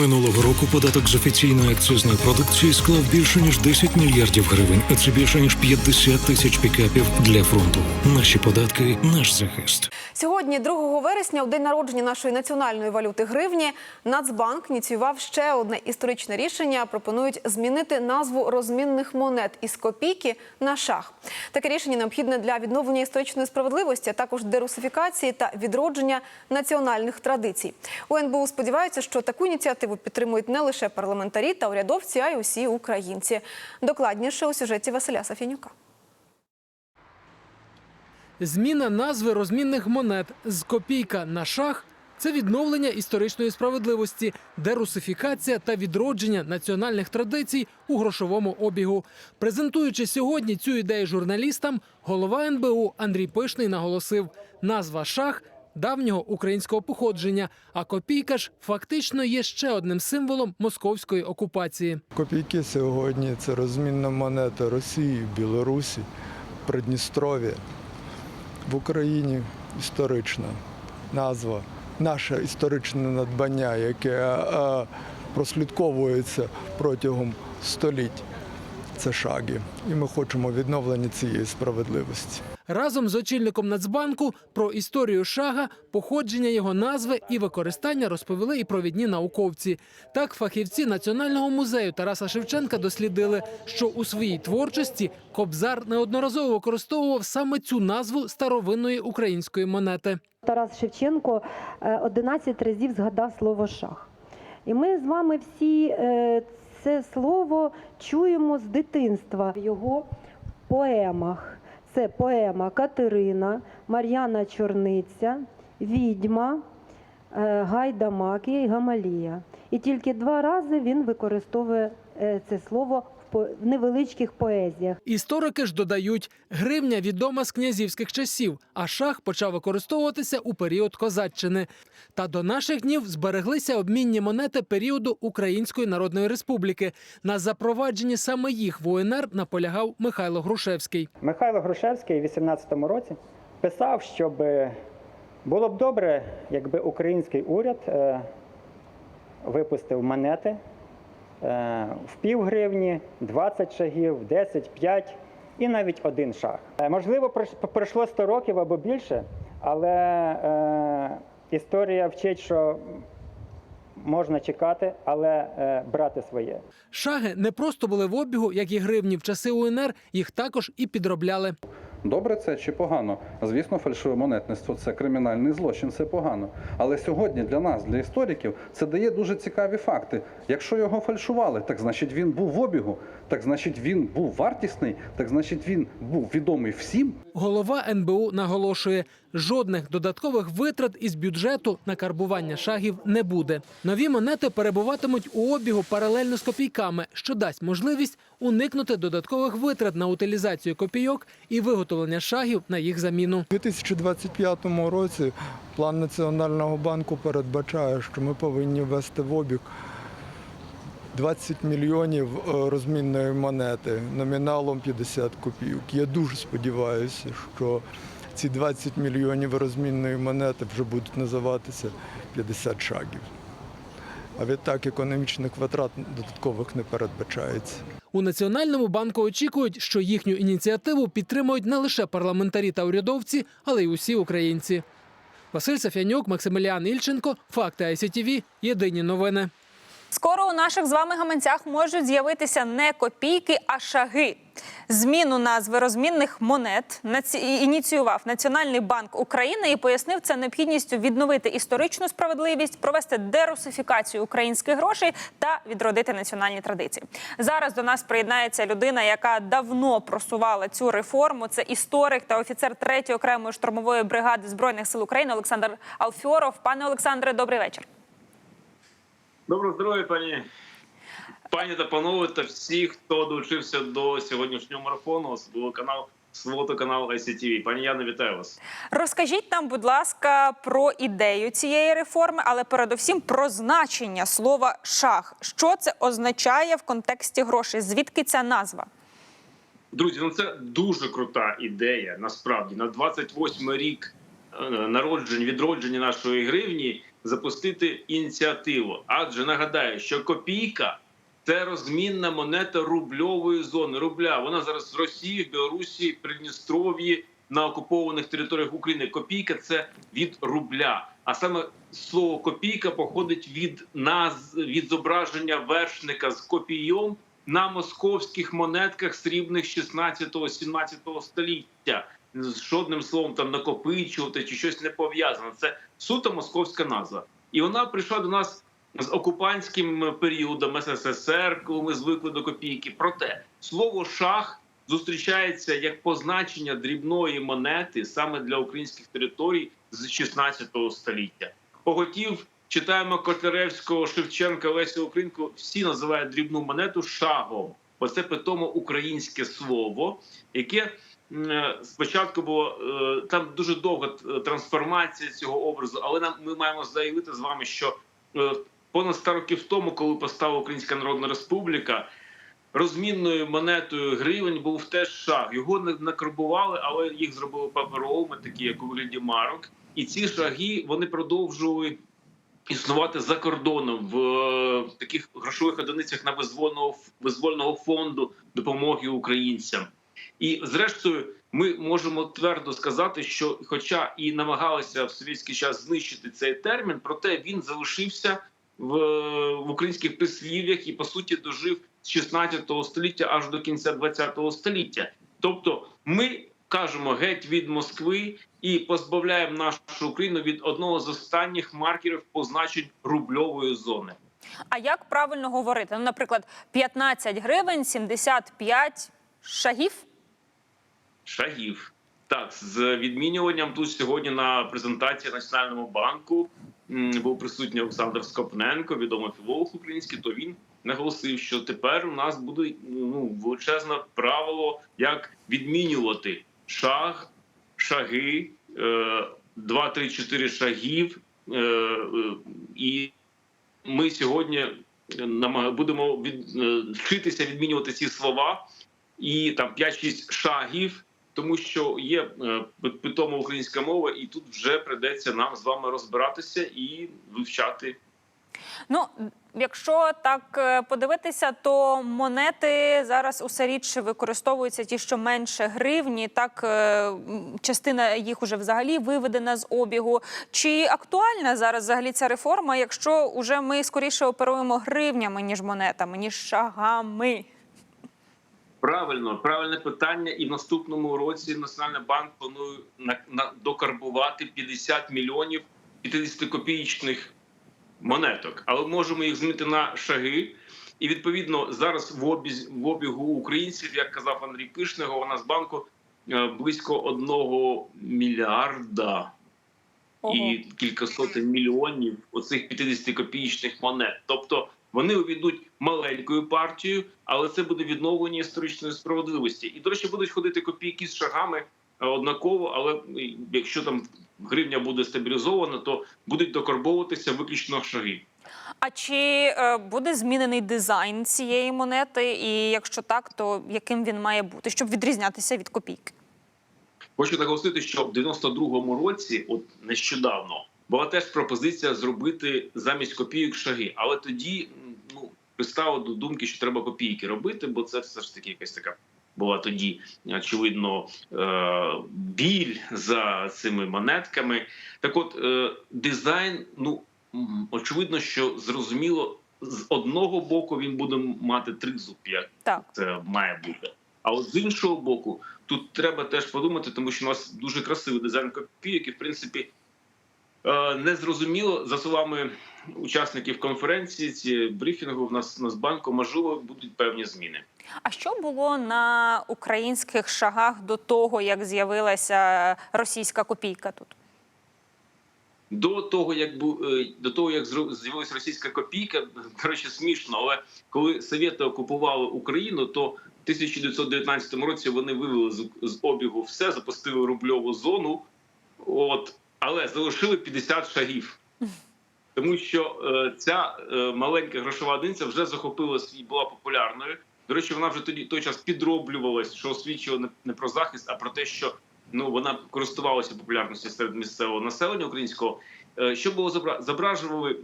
Минулого року податок з офіційної акцизної продукції склав більше ніж 10 мільярдів гривень, а це більше ніж 50 тисяч пікапів для фронту. Наші податки, наш захист. Сьогодні, 2 вересня, у день народження нашої національної валюти гривні, Нацбанк ініціював ще одне історичне рішення. Пропонують змінити назву розмінних монет із копійки на шах. Таке рішення необхідне для відновлення історичної справедливості, а також дерусифікації та відродження національних традицій. У НБУ сподіваються, що таку ініціативу підтримують не лише парламентарі та урядовці, а й усі українці. Докладніше у сюжеті Василя Сафінюка. Зміна назви розмінних монет з копійка на шах це відновлення історичної справедливості, дерусифікація та відродження національних традицій у грошовому обігу. Презентуючи сьогодні цю ідею журналістам, голова НБУ Андрій Пишний наголосив: назва шах давнього українського походження, а копійка ж фактично є ще одним символом московської окупації. Копійки сьогодні це розмінна монета Росії, Білорусі, Придністров'я. В Україні історична назва, наше історичне надбання, яке прослідковується протягом століть. Це шаги. І ми хочемо відновлення цієї справедливості. Разом з очільником Нацбанку про історію шага, походження його назви і використання розповіли і провідні науковці. Так, фахівці Національного музею Тараса Шевченка дослідили, що у своїй творчості Кобзар неодноразово використовував саме цю назву старовинної української монети. Тарас Шевченко е, 11 разів згадав слово шах. І ми з вами всі е, це слово чуємо з дитинства в його поемах. Це поема Катерина, Мар'яна Чорниця, Відьма, е, Гайдамакія і Гамалія. І тільки два рази він використовує е, це слово невеличких поезіях. Історики ж додають, гривня відома з князівських часів, а шах почав використовуватися у період козаччини. Та до наших днів збереглися обмінні монети періоду Української Народної Республіки. На запровадженні саме їх в УНР наполягав Михайло Грушевський. Михайло Грушевський у 18-му році писав, щоб було б добре, якби український уряд е, випустив монети е, в пів гривні, 20 шагів, 10, 5 і навіть один шаг. Е, Можливо, пройшло 100 років або більше, але е, історія вчить, що можна чекати, але е, брати своє. Шаги не просто були в обігу, як і гривні в часи УНР, їх також і підробляли. Добре це чи погано? Звісно, фальшиве монетництво це кримінальний злочин, це погано. Але сьогодні для нас, для істориків, це дає дуже цікаві факти. Якщо його фальшували, так значить він був в обігу, так значить він був вартісний, так значить він був відомий всім. Голова НБУ наголошує, жодних додаткових витрат із бюджету на карбування шагів не буде. Нові монети перебуватимуть у обігу паралельно з копійками, що дасть можливість уникнути додаткових витрат на утилізацію копійок і виготовлення шагів на їх заміну. У 2025 році план Національного банку передбачає, що ми повинні ввести в обіг 20 мільйонів е, розмінної монети номіналом 50 копійок. Я дуже сподіваюся, що ці 20 мільйонів розмінної монети вже будуть називатися 50 шагів. А відтак економічних витрат додаткових не передбачається. У Національному банку очікують, що їхню ініціативу підтримують не лише парламентарі та урядовці, але й усі українці. Василь Сафянюк, Максимиліан Ільченко, Факти ICTV, Єдині новини. Скоро у наших з вами гаманцях можуть з'явитися не копійки, а шаги. Зміну назви розмінних монет ініціював Національний банк України і пояснив це необхідністю відновити історичну справедливість, провести дерусифікацію українських грошей та відродити національні традиції. Зараз до нас приєднається людина, яка давно просувала цю реформу. Це історик та офіцер 3-ї окремої штурмової бригади збройних сил України Олександр Алфьоров. Пане Олександре, добрий вечір. Доброго здоров'я, пані пані та панове, та всі, хто долучився до сьогоднішнього марафону, особливо канал свого канал ICTV. Пані Яна, вітаю вас. Розкажіть нам, будь ласка, про ідею цієї реформи, але передусім про значення слова шах. Що це означає в контексті грошей? Звідки ця назва? Друзі, ну це дуже крута ідея. Насправді на 28 рік е, народження відродження нашої гривні. Запустити ініціативу. Адже нагадаю, що копійка це розмінна монета рубльової зони. Рубля вона зараз в Росії, в Білорусі, Придністров'ї на окупованих територіях України. Копійка це від рубля. А саме слово копійка походить від наз від зображення вершника з копійом на московських монетках срібних 16-17 століття. З жодним словом там накопичувати чи щось не пов'язане. Це суто московська назва. І вона прийшла до нас з окупантським періодом СССР, коли ми звикли до копійки. Проте слово шах зустрічається як позначення дрібної монети саме для українських територій з 16 століття. Поготів читаємо Котляревського, Шевченка, Лесю Українку. Всі називають дрібну монету шагом. Бо це питомо українське слово, яке спочатку було е, там дуже довга е, трансформація цього образу, але нам ми маємо заявити з вами, що е, понад 100 років тому, коли постала Українська Народна Республіка, розмінною монетою гривень був теж шаг. Його не накарбували, але їх зробили паперовими, такі як у вигляді марок. І ці шаги вони продовжували існувати за кордоном в е, таких грошових одиницях на визвольного визвольного фонду допомоги українцям. І зрештою, ми можемо твердо сказати, що, хоча і намагалися в совєтський час знищити цей термін, проте він залишився в, в українських прислів'ях і по суті дожив з 16 століття аж до кінця 20 століття. Тобто, ми кажемо геть від Москви і позбавляємо нашу Україну від одного з останніх маркерів позначень рубльової зони. А як правильно говорити? Ну, наприклад, 15 гривень, 75 шагів. Шагів. Так, з відмінюванням тут сьогодні на презентації Національному банку був присутній Олександр Скопненко, відомий філолог український. То він наголосив, що тепер у нас буде ну величезне правило, як відмінювати шаг, шаги, е, 2, 3, 4 шагів. Е, е, і ми сьогодні намага- будемо від, е, вчитися відмінювати ці слова і там 5-6 шагів, тому що є е, питома українська мова, і тут вже придеться нам з вами розбиратися і вивчати. Ну, якщо так е, подивитися, то монети зараз усе рідше використовуються ті, що менше гривні. Так е, частина їх уже взагалі виведена з обігу. Чи актуальна зараз взагалі ця реформа, якщо уже ми скоріше оперуємо гривнями ніж монетами, ніж шагами? Правильно, правильне питання. І в наступному році Національний банк планує на, на докарбувати 50 мільйонів 50-копієчних монеток, але можемо їх змінити на шаги. І відповідно зараз в обіз в обігу українців, як казав Андрій Пишний, голова Нацбанку, е, близько одного мільярда Ого. і кілька сотень мільйонів оцих 50-копієчних монет. Тобто вони увійдуть маленькою партією, але це буде відновлення історичної справедливості. І до речі, будуть ходити копійки з шагами е, однаково, але якщо там гривня буде стабілізована, то будуть докарбовуватися виключно шаги. А чи е, буде змінений дизайн цієї монети? І якщо так, то яким він має бути, щоб відрізнятися від копійки? Хочу наголосити, що в 92-му році, от нещодавно, була теж пропозиція зробити замість копійок шаги. Але тоді пристало до думки, що треба копійки робити, бо це все ж таки якась така була тоді очевидно е- біль за цими монетками. Так, от е- дизайн, ну очевидно, що зрозуміло, з одного боку він буде мати три як Так. це має бути. А от з іншого боку, тут треба теж подумати, тому що у нас дуже красивий дизайн копійок, і в принципі е, незрозуміло за словами учасників конференції ці брифінгу в нас Нацбанку, можливо, будуть певні зміни. А що було на українських шагах до того, як з'явилася російська копійка тут? До того, як е, до того, як з'явилася російська копійка, до речі, смішно, але коли совєти окупували Україну, то в 1919 році вони вивели з обігу все, запустили рубльову зону, от але залишили 50 шагів. Тому що е, ця е, маленька грошова одиниця вже захопилась і була популярною. До речі, вона вже тоді той час підроблювалась, що свідчило не, про захист, а про те, що ну вона користувалася популярністю серед місцевого населення українського. е, що було зобра... зображували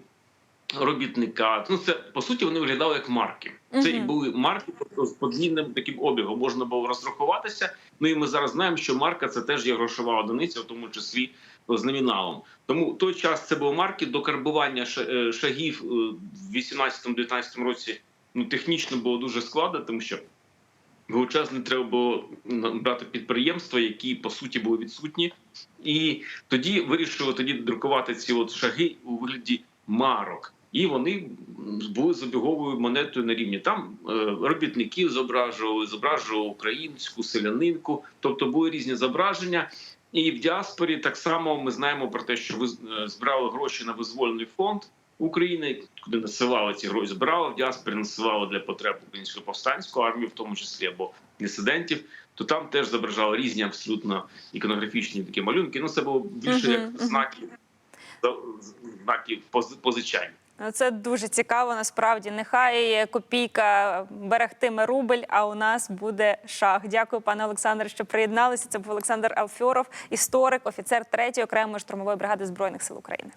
робітника. Ну це по суті вони виглядали як марки. Це і були марки тобто, з подвійним таким обігом. Можна було розрахуватися. Ну і ми зараз знаємо, що марка це теж є грошова одиниця, в тому числі з номіналом. Тому той час це були марки до карбування е, шагів е, в 18-19 році. Ну технічно було дуже складно, тому що величезне треба було брати підприємства, які по суті були відсутні, і тоді вирішили тоді друкувати ці от шаги у вигляді марок. І вони були з обіговою монетою на рівні. Там е, робітників зображували, зображували українську селянинку, тобто були різні зображення. І в діаспорі так само ми знаємо про те, що ви е, збирали гроші на визвольний фонд України, куди насилали ці гроші, збирали в діаспорі, насилали для потреб української повстанської армії, в тому числі або дисидентів. То там теж зображали різні абсолютно іконографічні такі малюнки. Ну це було більше як мгм. знаки знаки пози- позичання. Ну, Це дуже цікаво. Насправді, нехай копійка берегтиме рубль, а у нас буде шах. Дякую, пане Олександре, що приєдналися. Це був Олександр Алфьоров, історик, офіцер 3-ї окремої штурмової бригади збройних сил України.